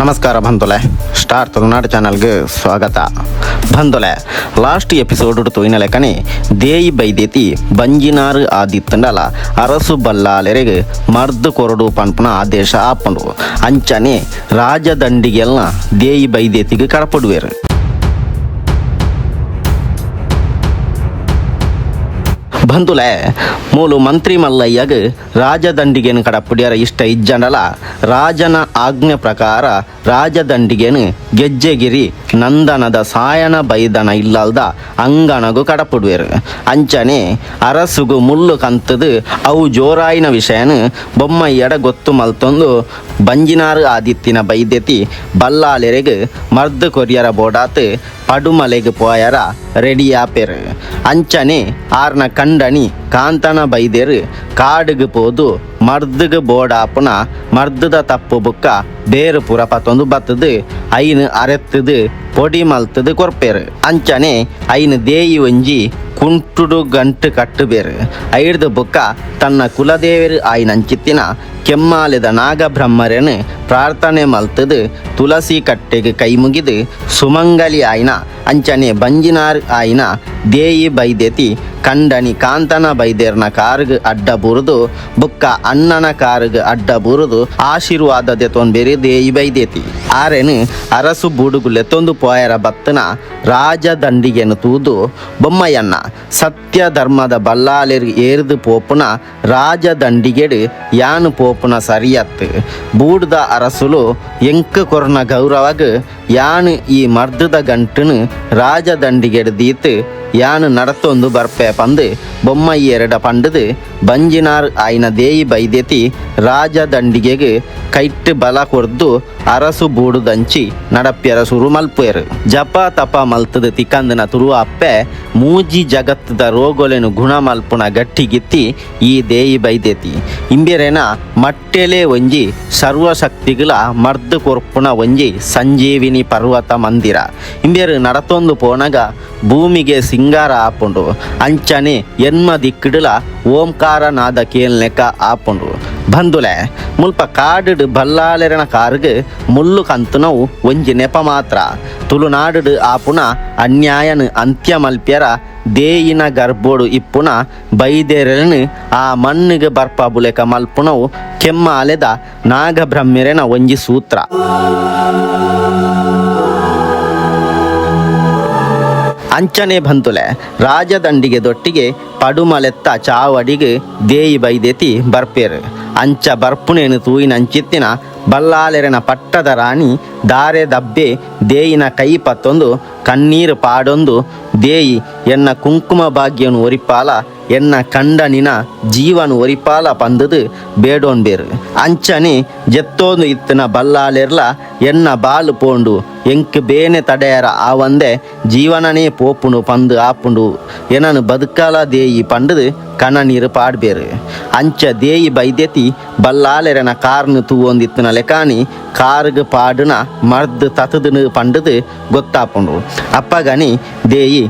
ನಮಸ್ಕಾರ ಬಂಧುಲೆ ಸ್ಟಾರ್ ತುಳುನಾಡು ಚಾನಲ್ಗೆ ಸ್ವಾಗತ. ಬಂಧುಲೆ ಲಾಸ್ಟ್ ಎಪಿಸೋಡ್ ತೋಯಿನ ಲೆಕ್ಕನೆ ದೇಯಿ ಬೈದೇತಿ, ಬಂಜಿನಾರು ಆದಿತ್ತಂಡಲ ಅರಸು ಬಲ್ಲಾಲೆರೆಗೆ ಮರ್ದು ಕೊರಡು ಪನ್ಪನ ಆದೇಶ ಆಪಂಡು ಅಂಚನೆ ರಾಜದಂಡಿಗೆಲ್ಲ ದೇಯಿ ಬೈದೇತಿಗೆ ಕಡಪಡುವೆರು ಬಂಧುಲೆ ಮೂಲು ಮಂತ್ರಿ ಮಲ್ಲಯ್ಯಗ ರಾಜದಂಡಿಗೆನು ಕಡಪುಡಿಯರ ಇಷ್ಟ ಇಜ್ಜಂಡಲ. ರಾಜನ ಆಜ್ಞೆ ಪ್ರಕಾರ ರಾಜದಂಡಿಗೆನು ಗೆಜ್ಜೆಗಿರಿ ನಂದನದ ಸಾಯನ ಬೈದನ ಇಲ್ಲಲ್ದ ಅಂಗಣಗು ಕಡಪುಡುವೆರು ಅಂಚನೆ ಅರಸುಗು ಮುಳ್ಳು ಕಂತದು ಅವು ಜೋರಾಯಿನ ವಿಷಯನು ಬೊಮ್ಮಯ್ಯಡ ಗೊತ್ತು ಮಲ್ತೊಂದು ಬಂಜಿನಾರು ಆದಿತ್ತಿನ ಬೈದೆತಿ ಬಲ್ಲಾಲೆರೆಗೆ ಮರ್ದು ಕೊರಿಯರ ಬೋಡಾತ್ ಪಡುಮಲೆಗೆ ಪೋಯರ ರೆಡಿ ಆಪೆರು ಅಂಚನೆ ಆರ್ನ ಕಂಡಣಿ ಕಾಂತನ ಬೈದೆರು ಕಾಡುಗೆ ಪೋದು ಬೋಡ ಬೋಡಾಪುನ ಮರ್ದದ ತಪ್ಪು ಬುಕ್ಕ ಬೇರು ಪುರ ಪತ್ತೊಂದು ಬತ್ತದು ಐನು ಅರೆತ್ತದು. ಪೊಡಿ ಮಲ್ತದು ಕೊರ್ಪೇರು ಅಂಚನೆ ಐನ ದೇಯಿ ಒಂಜಿ ಕುಂಟುಡು ಗಂಟು ಕಟ್ಟುಬೇರು ಐಡ್ದು ಬುಕ್ಕ ತನ್ನ ಕುಲದೇವರು ಆಯ್ನಂಚಿತ್ತಿನ ಕೆಮ್ಮಾಲಿದ ನಾಗಬ್ರಹ್ಮರನು ಪ್ರಾರ್ಥನೆ ಮಲ್ತದು ತುಳಸಿ ಕಟ್ಟೆಗೆ ಕೈ ಮುಗಿದು ಸುಮಂಗಲಿ ಆಯ್ನ ಅಂಚನೆ ಬಂಜಿನಾರ್ ಆಯ್ನ ದೇಯಿ ಬೈದೆತಿ ಕಂಡನಿ ಕಾಂತನ ಬೈದೇರ್ನ ಕಾರ್ಗ್ ಅಡ್ಡ ಬುರುದು ಬುಕ್ಕ ಅಣ್ಣನ ಕಾರ್ಗ್ ಅಡ್ಡ ಬುರುದು ಆಶೀರ್ವಾದದೆ ತೊಂದ್ ಬೇರೆ ದೇಯಿ ಬೈದೇತಿ ಆರೆನು ಅರಸು ಬುಡುಗುಲೆ ತೊಂದು ಪೋಯರ ಬತ್ತನ ರಾಜದಂಡಿಗೆನು ತೂದು ಬೊಮ್ಮಯ್ಯನ್ನ ಸತ್ಯ ಧರ್ಮದ ಬಲ್ಲಾಲೆರ್ ಏರಿದು ಪೋಪುನ ರಾಜದಂಡಿಗೆಡು ಯಾನು ಪೋಪುನ ಸರಿಯತ್. ಬೂಡ್ದ ಅರಸುಲು ಎಂಕ ಕೊರ್ನ ಗೌರವಗ್ ಯಾನು ಈ ಮರ್ದದ ಗಂಟನು ರಾಜದಂಡಿಗೆಡು ದೀತು, ಯಾನು ನಡತೊಂದು ಬರ್ಪೆ ಪಂದು ಬೊಮ್ಮಯ್ಯೆರಡ ಪಂಡದು ಬಂಜಿನಾರ್ ಆಯ್ನ ದೇಯಿ ಬೈದೆತಿ ರಾಜದಂಡಿಗೆಗೆ ಕೈಟ್ಟು ಬಲ ಕೊರ್ದು ಅರಸು ಬೂಡು ದಂಚಿ ನಡಪ್ಯರ ಸುರು ಮಲ್ಪುಯರು. ಜಪ ತಪ ಮಲ್ತದ ತಿಕ್ಕಂದನ ತುರು ಅಪ್ಪೆ ಮೂಜಿ ಜಗತ್ತದ ರೋಗೊಲೆನು ಗುಣ ಮಲ್ಪುನ ಗಟ್ಟಿಗಿತ್ತಿ ಈ ದೇಯಿ ಬೈದೆತಿ. ಇಂಬಿರೆನ ಮಟ್ಟೆಲೆ ಒಂಜಿ ಸರ್ವಶಕ್ತಿಗಳ ಮರ್ದು ಕೊರ್ಪುನ ಒಂಜಿ ಸಂಜೀವಿನಿ ಪರ್ವತ ಮಂದಿರ. ಇಂಬಿರು ನಡತೊಂದು ಪೋನಗ ಭೂಮಿಗೆ ಸಿಂಗಾರ ಆಪುಂಡು ಅಂಚನೆ ಎನ್ಮ ದಿಕ್ಕಿಡಲ ಓಂಕಾರ ನಾದ ಕೇಲ್ನೆಕ ಆಪುಂಡು. ಬಂದುಲೆ, ಮುಲ್ಪ ಕಾಡುಡು ಬಲ್ಲಾಲೆರನ ಕಾರ್ಗ್ ಮುಳ್ಳು ಕಂತುನವು ಒಂಜಿ ನೆಪ ಮಾತ್ರ. ತುಳುನಾಡು ಆಪುನ ಅನ್ಯಾಯನ ಅಂತ್ಯ ಮಲ್ಪ್ಯರ ದೇಯಿನ ಗರ್ಭೋಡು ಇಪ್ಪುನ ಬೈದೇರನು ಆ ಮಣ್ಣಿಗೆ ಬರ್ಪ ಬುಲೆಕ ಮಲ್ಪುನವು ಕೆಮ್ಮ ಅಲೆದ ನಾಗಬ್ರಹ್ಮಿರೆನ ಒಂಜಿ ಸೂತ್ರ. ಅಂಚನೆ ಬಂತುಲೆ. ರಾಜದಂಡಿಗೆ ದೊಟ್ಟಿಗೆ ಪಡುಮಲೆತ್ತ ಚಾವಡಿಗೆ ದೇಯಿ ಬೈದೆತಿ ಬರ್ಪೇರು. ಅಂಚ ಬರ್ಪುನೇನು ತೂಯಿನ ಅಂಚಿತ್ತಿನ ಬಲ್ಲಾಲೆರನ ಪಟ್ಟದ ರಾಣಿ ದಾರೆ ದಬ್ಬೆ ದೇಯಿನ ಕೈ ಪತ್ತೊಂದು ಕಣ್ಣೀರು ಪಾಡೊಂದು ದೇಯಿ ಎನ್ನ ಕುಂಕುಮ ಭಾಗ್ಯನು ಒರಿಪಾಲ ಎನ್ನ ಕಂಡನಿನ ಜೀವನ್ ಒರಿಪಾಲ ಪಂದದು ಬೇಡೋನ್ ಬೇರು. ಅಂಚನಿ ಜೆತ್ತೋಂದು ಇತ್ತಿನ ಬಲ್ಲಾಲೆರ್ಲ ಎನ್ನ ಬಾಲು ಪೋಂಡು. ಎಂಕ್ ಬೇನೆ ತಡೆಯರ ಆ ಒಂದೆ ಜೀವನನೇ ಪೋಪುನು ಪಂದು ಆಪುಂಡು. ಎನನು ಬದುಕಾಲ ದೇಯಿ ಪಂಡದು ಕಣ ನೀರು ಪಾಡ್ಬೇರು ಅಂಚ ದೇಯಿ ಬೈದೆತಿ ಬಲ್ಲಾಲೆರನ ಕಾರ್ನು ತೂವೊಂದಿತ್ತಿನ ಲೆಕಾನಿ ಕಾರ್ಗ್ ಪಾಡುನ ಮರ್ದ್ ತತದನು ಪಂಡದು ಗೊತ್ತಾಪುಂಡು. ಅಪ್ಪಗನಿ ದೇಯಿ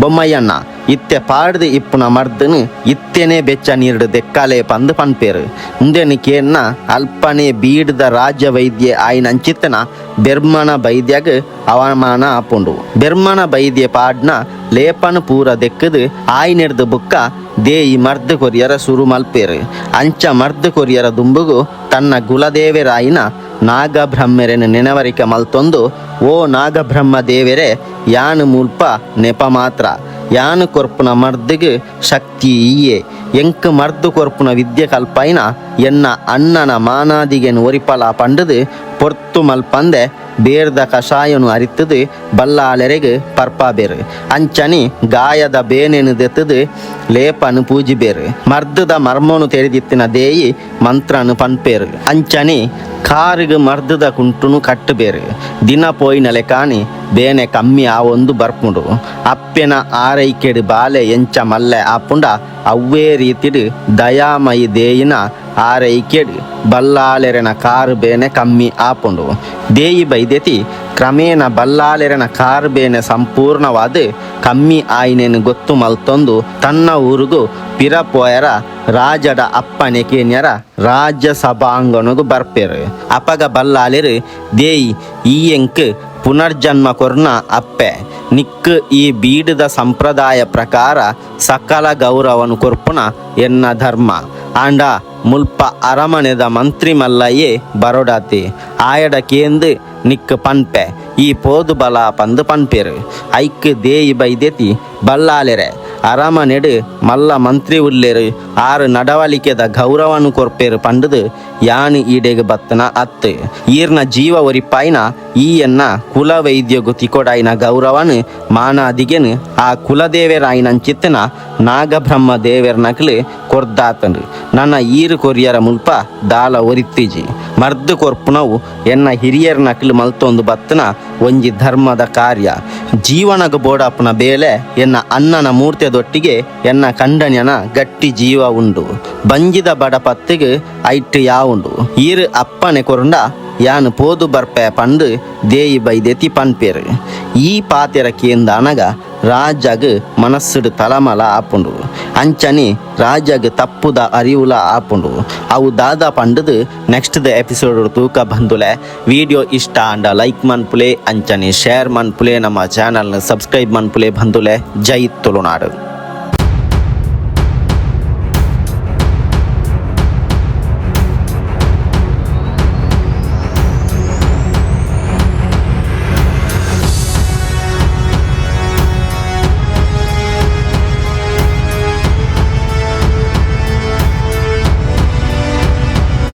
ಬೊಮ್ಮಯ್ಯಣ್ಣ ಇತ್ತೆ ಪಾಡ್ದು ಇಪ್ಪುನ ಮರ್ದನು ಇತ್ತೆನೆ ಬೆಚ್ಚ ನೀರ್ಡು ದೆಕ್ಕಾಲೆ ಪಂದು ಪನ್ಪೇರು. ಮುಂದೆನಿ ಕೇನ್ನ ಅಲ್ಪನೆ ಬೀಡ್ದ ರಾಜ್ಯ ವೈದ್ಯ ಆಯ್ನ ಅಂಚಿತ್ತನ ಬೆರ್ಮನ ಬೈದ್ಯಾಗ ಅವಮಾನ ಆಪುಂಡು ಬೆರ್ಮನ ಬೈದ್ಯ ಪಾಡ್ನ ಲೇಪನ ಪೂರ ದೆಕ್ಕದು ಆಯ್ನೆಡ್ದು ಬುಕ್ಕ ದೇಯಿ ಮರ್ದ ಕೊರಿಯರ ಸುರು ಮಲ್ಪೇರು. ಅಂಚ ಮರ್ದ ಕೊರಿಯರ ದುಂಬುಗು ತನ್ನ ಗುಲದೇವರಾಯಿನ ನಾಗಬ್ರಹ್ಮರೆನ ನೆನವರಿಕೆ ಮಲ್ತೊಂದು, ಓ ನಾಗಬ್ರಹ್ಮ ದೇವೆರೆ, ಯಾನು ಮುಲ್ಪ ನೆಪ ಮಾತ್ರ. ಯಾನು ಕೊರ್ಪುನ ಮರ್ದಿಗೆ ಶಕ್ತಿ ಈಯೆ ಎಂಕ್ ಮರ್ದು ಕೊರ್ಪುನ ವಿದ್ಯೆ ಕಲ್ಪೈನ, ಎನ್ನ ಅಣ್ಣನ ಮಾನಾದಿಗೆನು ಒರಿಪಲ ಪಂಡದು, ಪೊರ್ತು ಮಲ್ಪಂದೆ, ಬೇರ್ದ ಕಷಾಯನು ಅರಿತದು ಬಲ್ಲಾಳೆರೆಗೆ ಪರ್ಪಾಬೇರು. ಅಂಚನಿ ಗಾಯದ ಬೇನೆನು ದೆತ್ತದು, ಲೇಪನು ಪೂಜಿಬೇರು. ಮರ್ದದ ಮರ್ಮನು ತೆರೆದಿತ್ತಿನ ದೇಯಿ ಮಂತ್ರನು ಪನ್ಪೇರು. ಅಂಚನಿ ಕಾರಿಗೆ ಮರ್ದದ ಕುಂಟುನು ಕಟ್ಟಬೇರು. ದಿನ ಪೋಯಿನಲೆ ಕಾಣಿ, ಬೇನೆ ಕಮ್ಮಿ ಆ ಒಂದು ಬರ್ಪುಂಡು. ಅಪ್ಪೆನ ಆರೈಕೆಡು ಬಾಲೆ ಎಂಚ ಮಲ್ಲೆ ಆಪುಂಡ, ಅವ್ವೇ ರೀತಿಡು ದಯಾಮಯಿ ದೇಯಿನ ಆರೈಕೆಡು ಬಲ್ಲಾಲೆರೆನ ಕಾರು ಬೇನೆ ಕಮ್ಮಿ ಆಪುಂಡು. ದೇಯಿ ಬೈದೆತಿ, ಕ್ರಮೇಣ ಬಲ್ಲಾಲೆರನ ಕಾರ್ಬೇನೆ ಸಂಪೂರ್ಣವಾದ ಕಮ್ಮಿ ಆಯಿನೇನು ಗೊತ್ತು ಮಲ್ತೊಂದು ತನ್ನ ಊರಿಗೂ ಪಿರಪೋಯರ ರಾಜಡ ಅಪ್ಪನೆಕೆನ್ಯರ ರಾಜ್ಯ ಸಭಾಂಗಣಗೂ ಬರ್ಪೆರು. ಅಪಗ ಬಲ್ಲಾಲಿರು, ದೇಯಿ ಈ ಎಂಕ್ ಪುನರ್ಜನ್ಮ ಕೊರ್ನ ಅಪ್ಪೆ. ನಿಕ್ಕ ಈ ಬೀಡದ ಸಂಪ್ರದಾಯ ಪ್ರಕಾರ ಸಕಲ ಗೌರವನು ಕೊರ್ಪುನ ಎನ್ನ ಧರ್ಮ. ಆಂಡ ಮುಲ್ಪ ಅರಮನೆದ ಮಂತ್ರಿ ಮಲ್ಲಯ್ಯೆ ಬರೋಡಾತಿ. ಆಯಡ ಕೇಂದು ನಿಕ್ಕ ಪನ್ಪೆ. ಈ ಪೋದು ಬಲ ಪಂದು ಪನ್ಪೆರು. ಐಕ್ ದೇಯಿ ಬೈದೆತಿ ಬಲ್ಲಾಲೆರೆ. ಅರಮನೆಡು ಮಲ್ಲ ಮಂತ್ರಿ ಉಲ್ಲೇರು ಆರು ನಡವಳಿಕೆದ ಗೌರವನು ಕೊರ್ಪೇರು ಪಂಡದು ಯಾನು ಈಡೆಗೆ ಬತ್ತನ ಅತ್ತ. ಈರ್ನ ಜೀವ ಒರಿಪಾಯಿನ ಈ ಎನ್ನ ಕುಲ ವೈದ್ಯಗು ತಿಕೊಡಾಯಿನ ಗೌರವನು ಮಾನಾದಿಗೆನು ಆ ಕುಲದೇವೆರಾಯ್ನಂಚಿತ್ತನ ನಾಗಬ್ರಹ್ಮ ದೇವೆರ್ನಕ್ಲು ಕೊರ್ದಾತನು. ನನ್ನ ಈರು ಕೊರಿಯರ ಮುಲ್ಪ ದಾಲ ಒರಿತ್ತಿಜಿ. ಮರ್ದು ಕೊರ್ಪುನವು ಎನ್ನ ಹಿರಿಯರ್ ನಕಲಿ ಮಲ್ತೊಂದು ಬತ್ತನ ಒಂಜಿ ಧರ್ಮದ ಕಾರ್ಯ. ಜೀವನಗ ಬೋಡಪ್ಪನ ಬೇಲೆ ಎನ್ನ ಅನ್ನನ ಮೂರ್ತಿಯದೊಟ್ಟಿಗೆ ಎನ್ನ ಕಂಡನ್ಯನ ಗಟ್ಟಿ ಜೀವ ಉಂಡು. ಬಂಜಿದ ಬಡ ಪತ್ತಿಗೆ ಐಟ್ ಯಾವುಂಡು ಈರು ಅಪ್ಪನೆ ಕೊರಂಡ, ಯಾನು ಪೋದು ಬರ್ಪೆ ಪಂಡು ದೇಯಿ ಬೈದೆತಿ ಪನ್ಪೇರು. ಈ ಪಾತೆರ ಕೇಂದ ಅನಗ ರಾಜಗ್ ಮನಸ್ಸುಡು ತಲಮಲ ಆಪುಂಡು. ಅಂಚನಿ ರಾಜಗ್ ತಪ್ಪುದ ಅರಿವುಲ ಆಪುಂಡು. ಅವು ದಾದ ಪಂಡದು ನೆಕ್ಸ್ಟ್ ದ ಎಪಿಸೋಡ್ ತೂಕ ಬಂದುಲೆ. ವಿಡಿಯೋ ಇಷ್ಟ ಅಂಡ ಲೈಕ್ ಮನ್ಪುಲೆ, ಅಂಚನಿ ಶೇರ್ ಮನ್ಪುಲೆ, ನಮ್ಮ ಚಾನಲ್ನ ಸಬ್ಸ್ಕ್ರೈಬ್ ಮನ್ಪುಲೆ ಬಂದುಲೆ. ಜೈ ತುಳುನಾಡು.